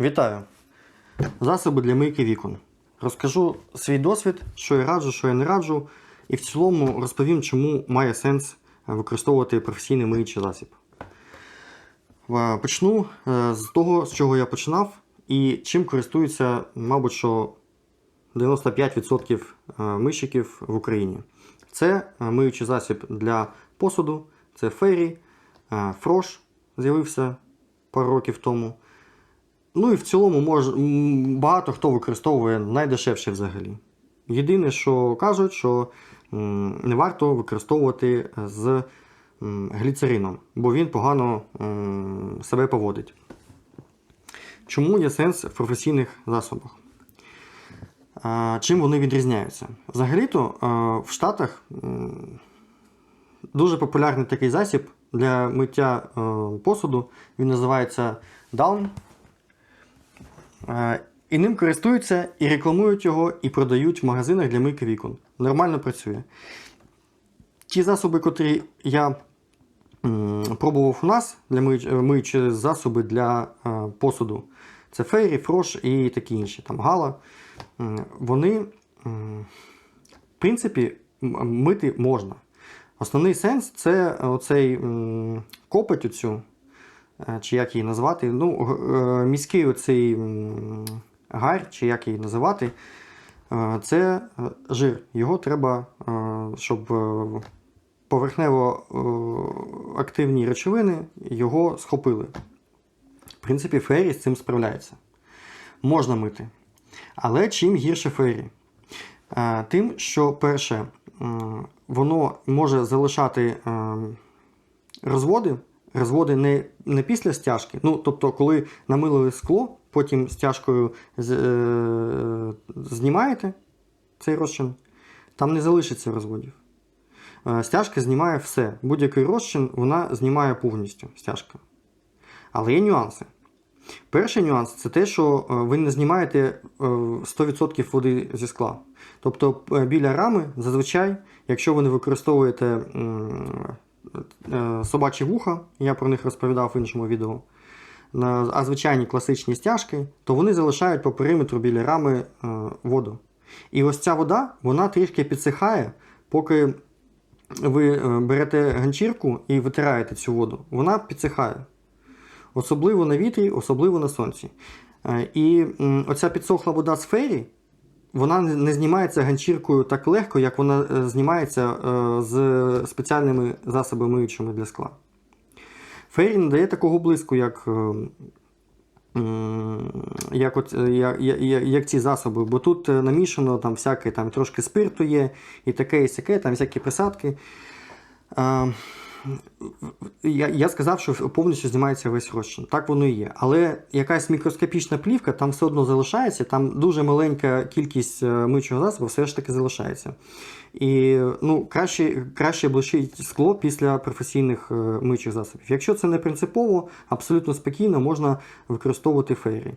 Вітаю! Засоби для мийки вікон. Розкажу свій досвід, що я раджу, що я не раджу, і в цілому розповім, чому має сенс використовувати професійний миючий засіб. Е, Почну е, з того, з чого я починав, і чим користуються, мабуть, що 95% е, мийщиків в Україні. Це е, миючий засіб для посуду, це фері, е, фрош з'явився пару років тому. Ну і в цілому мож, багато хто використовує найдешевше взагалі. Єдине, що кажуть, що не варто використовувати з гліцерином, бо він погано себе поводить. Чому є сенс в професійних засобах? Чим вони відрізняються? Взагалі-то в Штатах дуже популярний такий засіб для миття е, посуду. Він називається Down. І ним користуються і рекламують його, і продають в магазинах для мийки вікон. Нормально працює. Ті засоби, котрі я пробував у нас для миючі засоби для посуду, це Фейрі, Фрош і такі інші, там Гала. Вони, в принципі, мити можна. Основний сенс це оцей копоть оцю, чи як її назвати, ну, е, міський оцей м, гарь, чи як її називати, е, це е, жир. Його треба, е, щоб е, поверхнево е, активні речовини його схопили. В принципі, фері з цим справляється. Можна мити. Але чим гірше фері? Е, Тим, що перше, воно може залишати е, розводи. Розводи не, не після стяжки. Ну, тобто, коли намилили скло, потім стяжкою з, е, знімаєте цей розчин, там не залишиться розводів. Е, стяжка знімає все. Будь-який розчин вона знімає повністю стяжка. Але є нюанси. Перший нюанс це те, що е, ви не знімаєте е, 100% води зі скла. Тобто е, біля рами зазвичай, якщо ви не використовуєте е, собачі вуха, я про них розповідав в іншому відео, а звичайні класичні стяжки, то вони залишають по периметру біля рами е, воду. І ось ця вода, вона трішки підсихає, поки ви е, берете ганчірку і витираєте цю воду, вона підсихає. Особливо на вітрі, особливо на сонці. Е, І оця підсохла вода з фері, вона не знімається ганчіркою так легко, як вона е, знімається е, з спеціальними засобами миючими для скла. Фері не дає такого блиску, як, е, як, от, як, як, як ці засоби, бо тут намішано там всяке, там трошки спирту є, і таке, і сяке, там всякі присадки. Я, я сказав, що повністю знімається весь розчин. Так воно і є. Але якась мікроскопічна плівка там все одно залишається, там дуже маленька кількість е, миючого засобу все ж таки залишається. І ну, краще, краще блищить скло після професійних е, миючих засобів. Якщо це не принципово, абсолютно спокійно можна використовувати фері.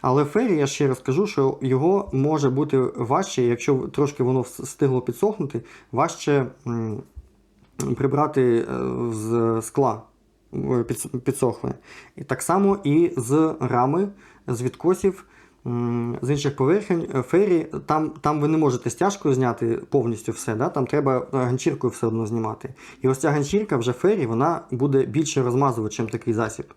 Але фері, я ще раз кажу, що його може бути важче, якщо трошки воно встигло підсохнути, важче. Прибрати е, з скла підсохли. підсохле. І так само і з рами, з відкосів, з інших поверхень. Е, Фері, там, там ви не можете стяжкою зняти повністю все, да? там треба е, ганчіркою все одно знімати. І ось ця ганчірка вже фері, вона буде більше розмазувачем такий засіб.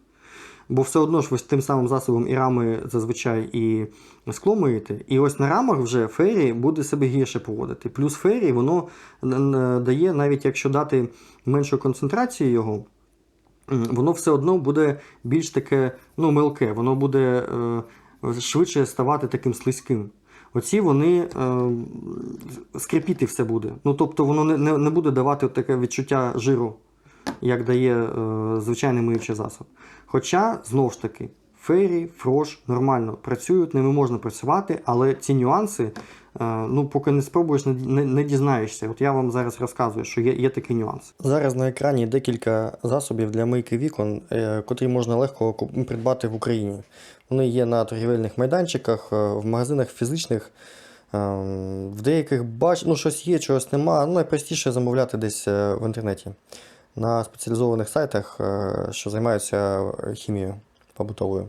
Бо все одно ж ви тим самим засобом і рами зазвичай і скло миєте. І ось на рамах вже фері буде себе гірше поводити. Плюс фері воно дає, навіть якщо дати меншу концентрацію його, воно все одно буде більш таке ну, мелке, воно буде е, швидше ставати таким слизьким. Оці вони е, скрипіти все буде. Ну, тобто воно не, не буде давати таке відчуття жиру, як дає е, звичайний миючий засоб. Хоча, знову ж таки, фері, фрош нормально працюють, ними можна працювати, але ці нюанси, е, ну, поки не спробуєш, не, не, не дізнаєшся. От я вам зараз розказую, що є, є такий нюанс. Зараз на екрані декілька засобів для мийки вікон, е, котрі можна легко придбати в Україні. Вони є на торгівельних майданчиках, е, в магазинах фізичних. Ем, В деяких бач... ну, щось є, чогось нема. Ну, найпростіше замовляти десь е, в інтернеті на спеціалізованих сайтах, е, що займаються хімією побутовою.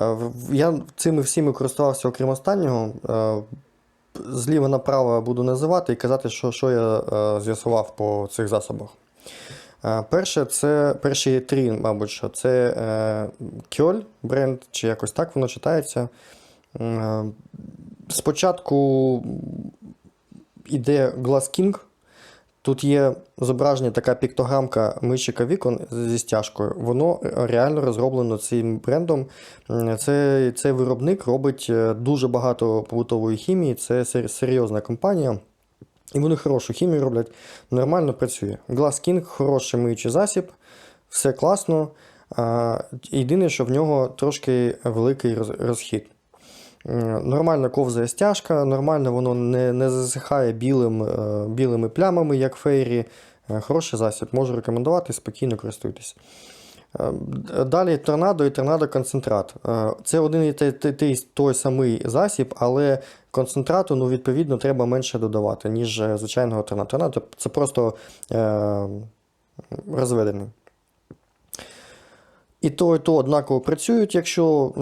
Е, Я цими всіми користувався, окрім останнього. Е, Зліва направо буду називати і казати, що, що я е, з'ясував по цих засобах. Е, Перше, це перші три, мабуть, що це е, Кьоль бренд, чи якось так воно читається. Е, Спочатку іде Glass King. Тут є зображення така піктограмка мишика вікон зі стяжкою. Воно реально розроблено цим брендом. Це, цей виробник робить е, дуже багато побутової хімії. Це серйозна компанія. І вони хорошу хімію роблять, нормально працює. Glass King хороший миючий засіб, все класно. Єдине, що в нього трошки великий розхід. Нормально ковзає стяжка, нормально воно не, не засихає білим, е, білими плямами, як фейрі. Е, Хороший засіб, можу рекомендувати, спокійно користуйтесь. Е, Далі торнадо і торнадо концентрат. Це один і той, той, той, самий засіб, але концентрату ну, відповідно треба менше додавати, ніж звичайного торнадо. Торнадо це просто е, розведений. І то, і то однаково працюють, якщо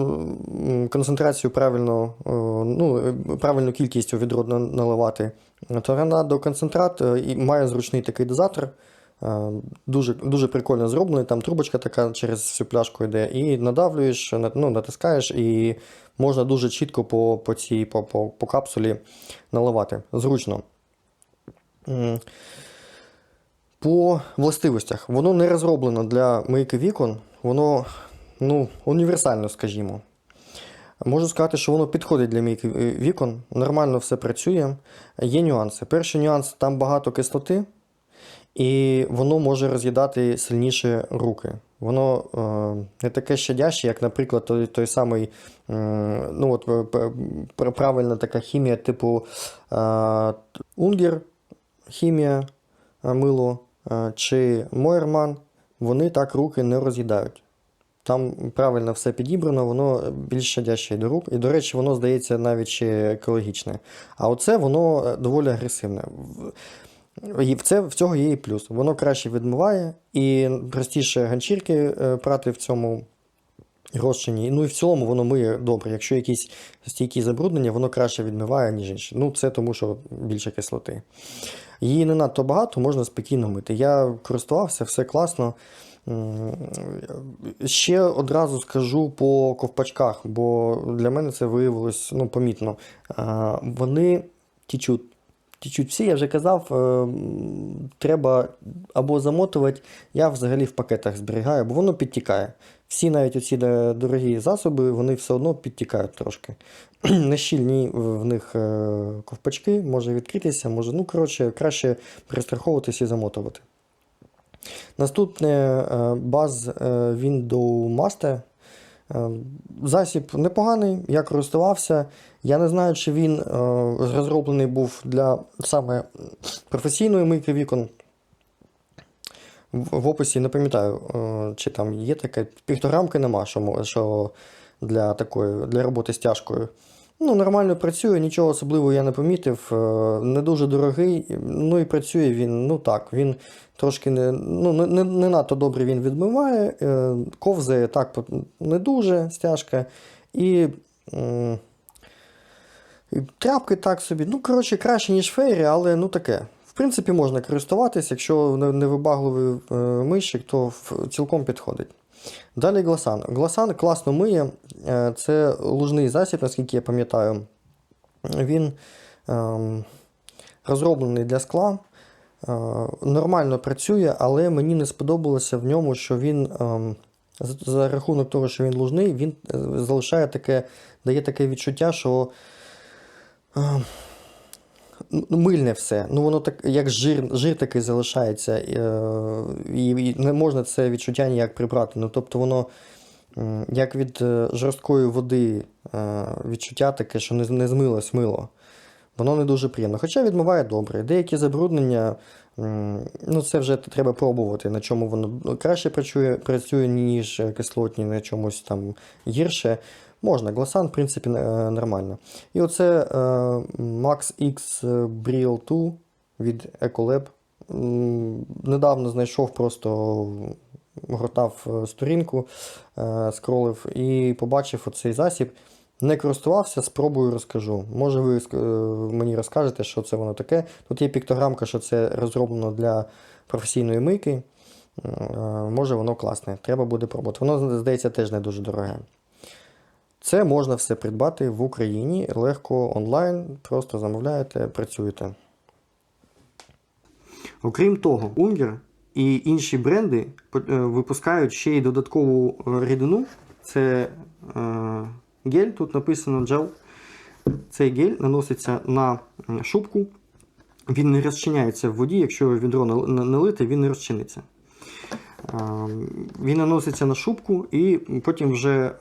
концентрацію правильно, е, ну, е, правильну кількість у відро на- наливати. Торнадо концентрат е, і має зручний такий дозатор. Дуже, дуже прикольно зроблений. Там трубочка така через всю пляшку йде, і надавлюєш, ну, натискаєш, і можна дуже чітко по, по, цій, по, по, по капсулі наливати. Зручно. По властивостях, воно не розроблено для мийки вікон, воно ну, універсально, скажімо. Можу сказати, що воно підходить для мийки е, вікон, нормально все працює. Є нюанси. Перший нюанс там багато кислоти, і воно може роз'їдати сильніше руки. Воно е, не таке щадяще, як, наприклад, той, той самий е, ну, от, е, правильна така хімія, типу е, Унгер, хімія, е, мило е, чи Мойерман, вони так руки не роз'їдають. Там правильно все підібрано, воно більш щадяще до рук. І, до речі, воно здається навіть ще екологічне. А оце воно е, доволі агресивне. І в, це, в цього є і плюс. Воно краще відмиває, і простіше ганчірки е, прати в цьому розчині. Ну і в цілому воно миє добре. Якщо якісь стійкі забруднення, воно краще відмиває, ніж інші. Ну, це тому, що більше кислоти. Її не надто багато, можна спокійно мити. Я користувався, все класно. Ще одразу скажу по ковпачках, бо для мене це виявилось ну, помітно. Вони тічуть. Тічуть всі, я вже казав, е, треба або замотувати, я взагалі в пакетах зберігаю, бо воно підтікає. Всі навіть оці е, дорогі засоби, вони все одно підтікають трошки. Нещільні в них е, ковпачки, може відкритися, може, ну, коротше, краще перестраховуватися і замотувати. Наступне е, баз Window Master. Засіб непоганий, я користувався. Я не знаю, чи він розроблений був для саме професійної мийки вікон. В описі не пам'ятаю, е, чи там є таке. Піктограмки нема, що, для такої для роботи з тяжкою. Ну, нормально працює, нічого особливого я не помітив. е, Не дуже дорогий. Ну і працює він, ну так, він трошки не, ну, не, не, не надто добре він відмиває, е, ковзає так не дуже стяжка. І, і тряпки так собі. Ну, коротше, краще, ніж фейрі, але ну таке. В принципі, можна користуватись, якщо не- невибагливий е, мийщик, то цілком підходить. Далі гласан. Гласан класно миє. Е, Це лужний засіб, наскільки я пам'ятаю. Він ем, розроблений для скла. Е, Нормально працює, але мені не сподобалося в ньому, що він ем, за, рахунок того, що він лужний, він е, залишає таке, дає таке відчуття, що ем, ну, мильне все. Ну, воно так, як жир, жир такий залишається, е, і, і не можна це відчуття ніяк прибрати. Ну, тобто воно, як від е, жорсткої води, е, відчуття таке, що не, не змилось мило. Воно не дуже приємно. Хоча відмиває добре. Деякі забруднення, ну це вже треба пробувати, на чому воно краще працює, працює ніж кислотні, на чомусь там гірше. Можна, гласан, в принципі, е, нормально. І оце е, Max X Brill 2 від Ecolab. Недавно знайшов просто гортав е, сторінку, е, скролив і побачив оцей засіб. Не користувався, спробую розкажу. Може, ви е, мені розкажете, що це воно таке. Тут є піктограмка, що це розроблено для професійної мийки. Е, Може, воно класне. Треба буде пробувати. Воно, здається, теж не дуже дороге. Це можна все придбати в Україні легко онлайн, просто замовляєте, працюєте. Окрім того, Unger і інші бренди е, випускають ще й додаткову рідину. Це е, гель, тут написано джел. Цей гель наноситься на шубку. Він не розчиняється в воді, якщо відро нал- на- налите, він не розчиниться. Він наноситься на шубку і потім вже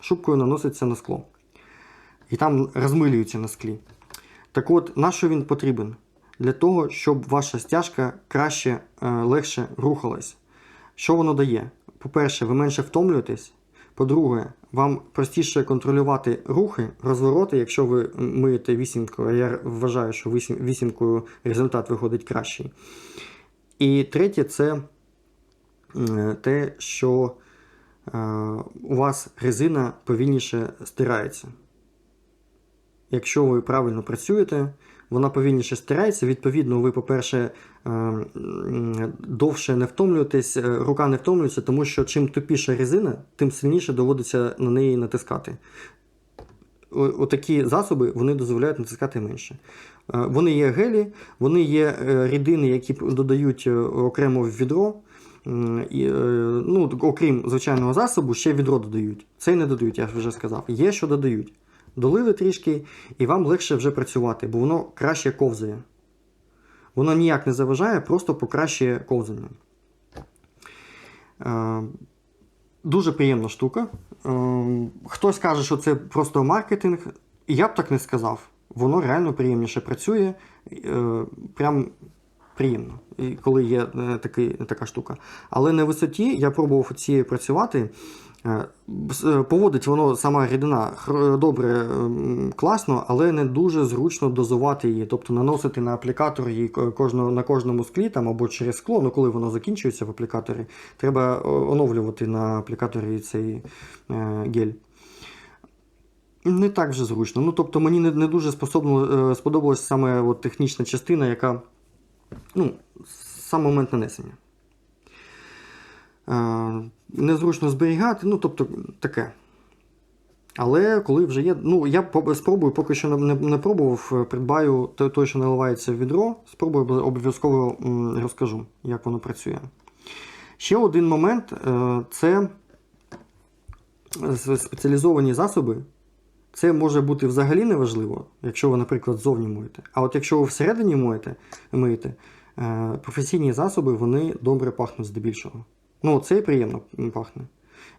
шубкою наноситься на скло. І там розмилюється на склі. Так от, на що він потрібен? Для того, щоб ваша стяжка краще, е, легше рухалась. Що воно дає? По-перше, ви менше втомлюєтесь. По-друге, вам простіше контролювати рухи, розвороти, якщо ви миєте вісімкою. Я вважаю, що вісім- вісімкою результат виходить кращий. І третє, це те, що е, у вас резина повільніше стирається. Якщо ви правильно працюєте, вона повільніше стирається. Відповідно, ви, по-перше, е, довше не втомлюєтесь, е, рука не втомлюється, тому що чим тупіша резина, тим сильніше доводиться на неї натискати. Отакі засоби вони дозволяють натискати менше. Е, Вони є гелі, вони є е, рідини, які додають е, окремо в відро. І, е, ну, окрім звичайного засобу, ще відро додають. Цей не додають, я вже сказав. Є, що додають. Долили трішки, і вам легше вже працювати, бо воно краще ковзає. Воно ніяк не заважає, просто покращує ковзання. Е, Дуже приємна штука. Е, Хтось каже, що це просто маркетинг. Я б так не сказав. Воно реально приємніше працює. е, Прям приємно, коли є е, такий, така штука. Але на висоті я пробував цією працювати. Е, е, Поводить воно сама рідина добре, класно, але не дуже зручно дозувати її. Тобто наносити на аплікатор її кожного, на кожному склі там, або через скло, ну коли воно закінчується в аплікаторі, треба оновлювати на аплікаторі цей гель. Не так вже зручно. Ну, тобто мені не, не дуже способно, сподобалась саме от, технічна частина, яка ну, сам момент нанесення. Е, незручно зберігати, ну, тобто таке. Але коли вже є. Ну, я спробую, поки що не, не пробував, е, придбаю той, що наливається в відро. Спробую обов'язково розкажу, як воно працює. Ще один момент е, це спеціалізовані засоби. Це може бути взагалі неважливо, якщо ви, наприклад, ззовні моєте. А от якщо ви всередині моєте, миєте, е, професійні засоби вони добре пахнуть здебільшого. Ну, це і приємно пахне.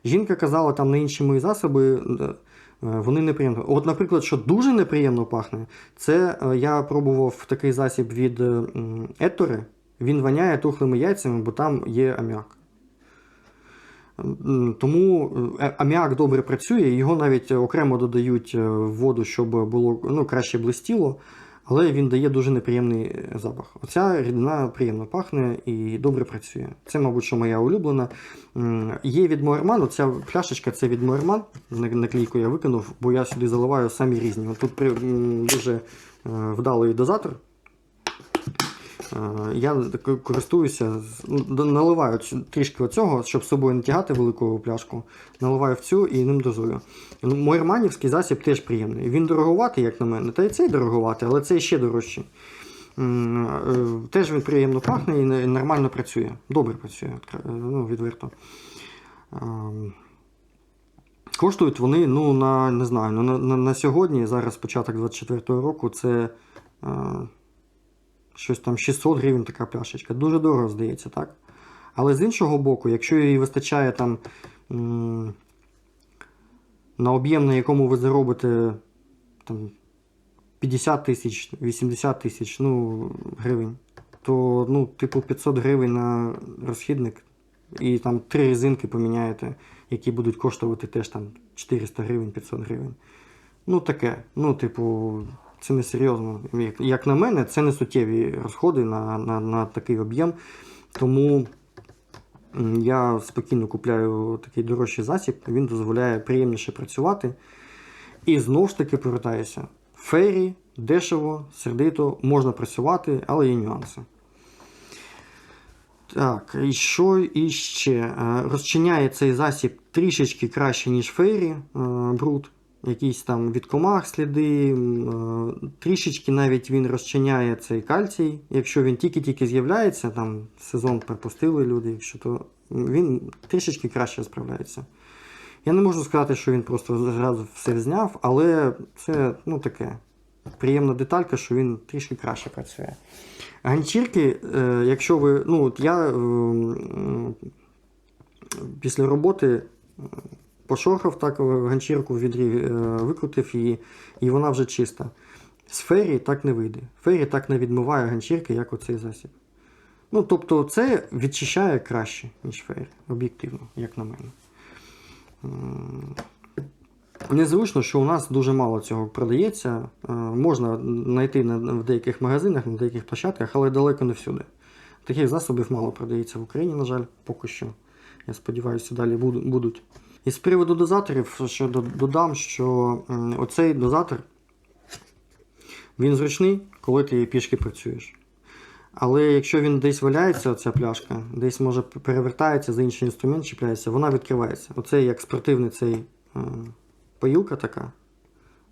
Жінка казала, там на інші мої засоби е, вони неприємно. От, наприклад, що дуже неприємно пахне, це е, я пробував такий засіб від Еттори. Він воняє тухлими яйцями, бо там є аміак. Тому е, аміак добре працює, його навіть окремо додають е, в воду, щоб було ну, краще блистіло, але він дає дуже неприємний е, запах. Оця рідина приємно пахне і добре працює. Це, мабуть, що моя улюблена. Є від Моерман, оця пляшечка це від Моерман. Наклейку я викинув, бо я сюди заливаю самі різні. Тут дуже вдалий дозатор. Е, Я користуюся, ну, наливаю трішки оцього, щоб з собою не тягати велику пляшку. Наливаю в цю і ним дозую. Ну, Мойерманівський засіб теж приємний. Він дороговатий, як на мене. Та й цей дороговатий, але цей ще дорожчий. Е, Теж він приємно пахне і нормально працює. Добре працює, ну, відверто. Коштують вони, ну, на, не знаю, ну, на, на, на сьогодні, зараз початок 24-го року, це е, щось там 600 гривень така пляшечка. Дуже дорого, здається, так? Але з іншого боку, якщо їй вистачає там на об'єм, на якому ви заробите там, 50 тисяч, 80 тисяч ну, гривень, то ну, типу 500 гривень на розхідник і там три резинки поміняєте, які будуть коштувати теж там 400 гривень, 500 гривень. Ну, таке. Ну, типу, це не серйозно. Як, на мене, це не суттєві розходи на, на, на такий об'єм. Тому я спокійно купляю такий дорожчий засіб, він дозволяє приємніше працювати. І знову ж таки повертаюся. Фейрі, дешево, сердито, можна працювати, але є нюанси. Так, і що іще? Е, Розчиняє цей засіб трішечки краще, ніж фейрі, е, бруд. Якісь там від комах сліди. е, Трішечки навіть він розчиняє цей кальцій. Якщо він тільки-тільки з'являється, там сезон пропустили люди, якщо то він трішечки краще справляється. Я не можу сказати, що він просто зразу все зняв, але це ну, таке приємна деталька, що він трішки краще працює. Ганчірки, е, якщо ви. Ну, от я е, після роботи пошорхав так е, ганчірку в відрі, е, викрутив її, і вона вже чиста. З фері так не вийде. Фері так не відмиває ганчірки, як оцей засіб. Ну, тобто, це відчищає краще, ніж фері, об'єктивно, як на мене. Незручно, що у нас дуже мало цього продається. Е, Можна знайти в деяких магазинах, на деяких площадках, але далеко не всюди. Таких засобів мало продається в Україні, на жаль, поки що. Я сподіваюся, далі будуть. І з приводу дозаторів, ще додам, що оцей дозатор він зручний, коли ти пішки працюєш. Але якщо він десь валяється, оця пляшка, десь може перевертається, за інший інструмент чіпляється, вона відкривається. Оце як спортивний цей паїлка така.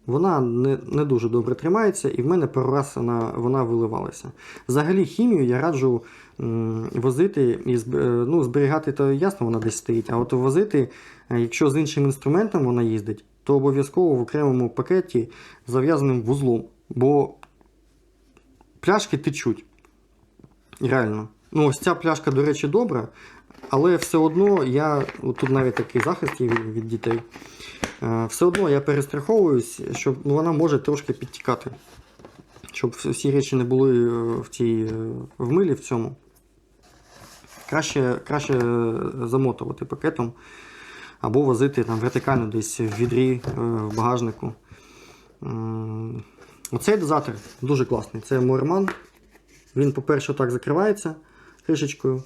Вона не, не дуже добре тримається, і в мене пару раз вона, вона виливалася. Взагалі, хімію я раджу м, возити і е, ну, зберігати, то ясно, вона десь стоїть. А от возити, е, якщо з іншим інструментом вона їздить, то обов'язково в окремому пакеті зав'язаним вузлом. Бо пляшки течуть. Реально. Ну, ось ця пляшка, до речі, добра, але все одно я. Тут навіть такий захист є від, дітей. Е, Все одно я перестраховуюсь, щоб ну, вона може трошки підтікати. Щоб всі речі не були е, в цій е, в милі в цьому. Краще, краще замотувати пакетом або возити там вертикально десь в відрі в багажнику. Оцей дозатор дуже класний. Це Морман. Він, по-перше, так закривається кришечкою.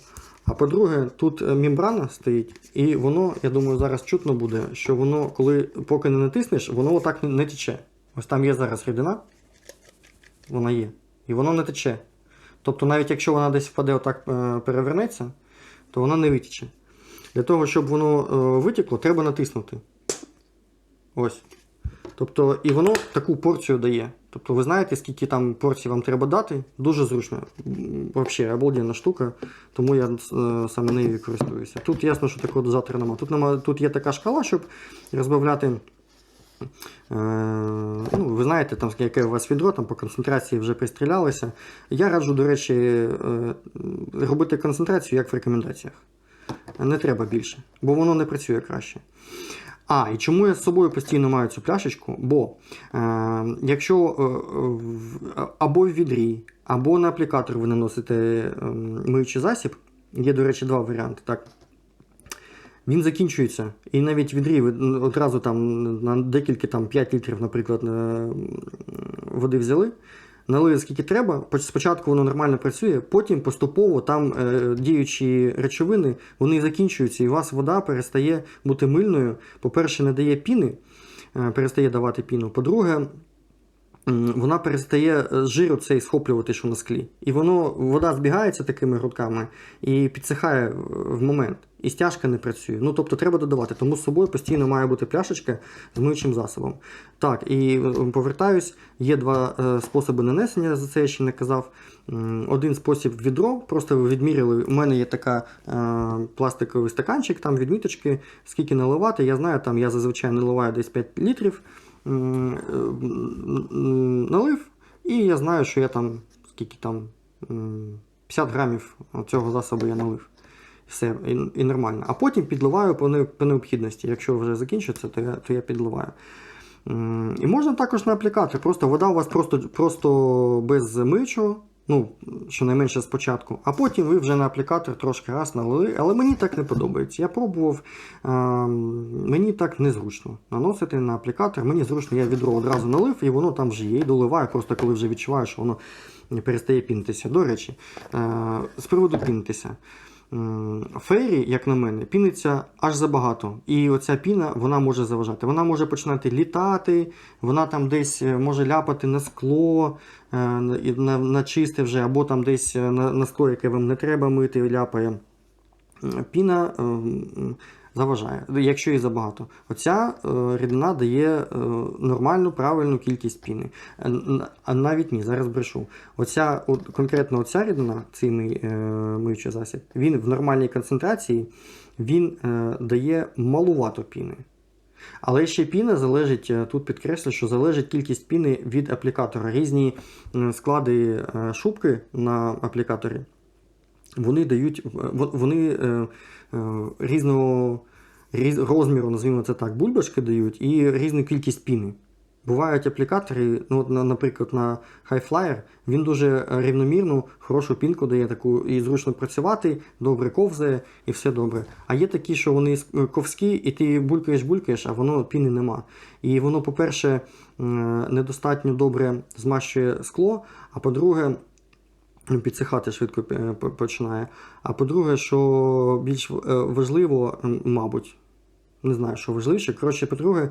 А по-друге, тут е, мембрана стоїть, і воно, я думаю, зараз чутно буде, що воно, коли поки не натиснеш, воно отак не, тече. Ось там є зараз рідина, вона є, і воно не тече. Тобто, навіть якщо вона десь впаде, отак е, перевернеться, то вона не витіче. Для того, щоб воно е, витекло, треба натиснути. Ось. Тобто, і воно таку порцію дає. Тобто, ви знаєте, скільки там порцій вам треба дати. Дуже зручно. Взагалі, обалденна штука, тому я е, саме нею користуюся. Тут ясно, що такого дозатора немає. Тут, нема, тут є така шкала, щоб розбавляти. Е, ну, ви знаєте, там, яке у вас відро, там по концентрації вже пристрілялися. Я раджу, до речі, е, робити концентрацію як в рекомендаціях. Не треба більше, бо воно не працює краще. А, і чому я з собою постійно маю цю пляшечку? Бо е, якщо е, в- або в відрі, або на аплікатор ви наносите е, миючий засіб, є, до речі, два варіанти. Так? Він закінчується. І навіть відрі ви одразу там на декілька там, 5 літрів, наприклад, е, води взяли. Налили скільки треба, спочатку воно нормально працює, потім поступово там е, діючі речовини вони закінчуються, і у вас вода перестає бути мильною. По-перше, не дає піни, е, перестає давати піну. По-друге, вона перестає е, жиру цей схоплювати, що на склі. І воно, вода збігається такими грудками і підсихає в момент. І стяжка не працює. Ну, тобто треба додавати. Тому з собою постійно має бути пляшечка з миючим засобом. Так, і повертаюсь, є два е, способи нанесення, за це я ще не казав. Один спосіб відро, просто ви відміряли. У мене є така е, пластиковий стаканчик, там відміточки, скільки наливати. Я знаю, там я зазвичай наливаю десь 5 літрів. Налив, і я знаю, що я там скільки там 50 грамів цього засобу я налив. Все, і, і нормально. А потім підливаю по, по необхідності. Якщо вже закінчиться, то я, то я підливаю. І можна також на аплікатор. Просто вода у вас просто, просто без мичу, ну, щонайменше спочатку, а потім ви вже на аплікатор трошки раз налили. Але мені так не подобається. Я пробував, е, мені так незручно наносити на аплікатор. Мені зручно, я відро одразу налив, і воно там вже є. І доливаю, просто коли вже відчуваю, що воно перестає пінитися. До речі, е, з приводу пінитися. Фейрі, як на мене, піниться аж забагато. І оця піна вона може заважати. Вона може починати літати, вона там десь е, може ляпати на скло, е, на, на, чисте вже, або там десь е, на, на скло, яке вам не треба мити, ляпає. Піна е, м, заважає, якщо її забагато. Оця е, рідина дає е, нормальну, правильну кількість піни. А навіть ні, зараз брешу. Оця, конкретно оця рідина, цей е, миючий засіб, він в нормальній концентрації він дає малувато піни. Але ще піна залежить, тут підкреслю, що залежить кількість піни від аплікатора. Різні склади шубки на аплікаторі вони дають е, вони е, е, різного різ, розміру, називаємо це так, бульбашки дають і різну кількість піни. Бувають аплікатори, ну, наприклад, на Highflyer, він дуже рівномірну, хорошу пінку дає таку і зручно працювати, добре ковзає і все добре. А є такі, що вони ковські, і ти булькаєш, булькаєш, а воно піни нема. І воно, по-перше, недостатньо добре змащує скло, а по-друге, підсихати швидко е, починає. А по-друге, що більш е, важливо, мабуть, не знаю, що важливіше. Коротше, по-друге,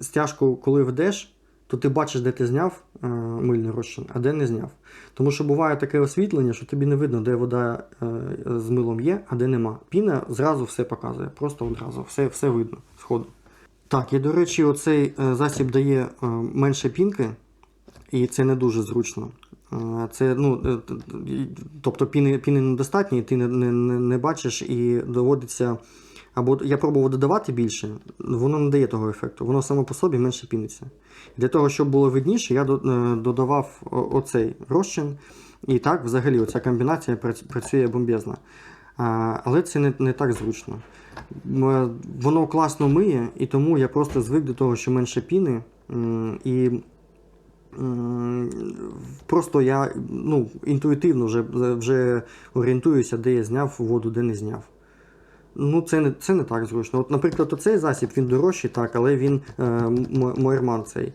стяжку, коли ведеш, то ти бачиш, де ти зняв е, мильний розчин, а де не зняв. Тому що буває таке освітлення, що тобі не видно, де вода з милом є, а де нема. Піна зразу все показує, просто одразу, все, все видно сходу. Так, і до речі, оцей засіб дає менше пінки, і це не дуже зручно. Е, Це, ну, е, тобто піни, піни недостатньо, і ти не, не, не, бачиш, і доводиться. Або я пробував додавати більше, воно не дає того ефекту, воно само по собі менше піниться. Для того, щоб було видніше, я е, додавав оцей розчин, і так взагалі оця комбінація прац- працює бомбезно. Але це не, не так зручно. Воно класно миє, і тому я просто звик до того, що менше піни. І просто я ну, інтуїтивно вже, вже орієнтуюся, де я зняв воду, де не зняв. Ну, це не, це не так зручно. От, наприклад, оцей засіб він дорожчий, так, але він е, Мойерман цей.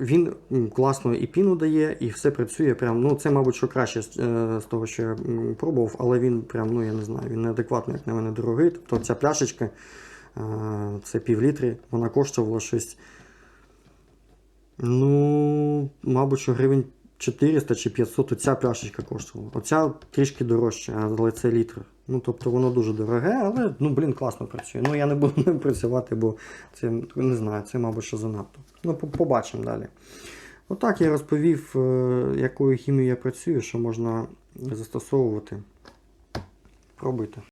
Він класно і піну дає, і все працює. Прям, ну, це, мабуть, що краще з, е, того, що я пробував, але він прям, ну я не знаю, він неадекватно, як на мене, дорогий. Тобто ця пляшечка, е, це пів літри, вона коштувала щось. Ну, мабуть, що гривень 400 чи 500 оця пляшечка коштувала. Оця трішки дорожча, але це літр. Ну, тобто воно дуже дороге, але ну, блін, класно працює. Ну, я не буду ним працювати, бо це не знаю, це, мабуть, що занадто. Ну, побачимо далі. Отак я розповів, е, якою хімією я працюю, що можна застосовувати. Пробуйте.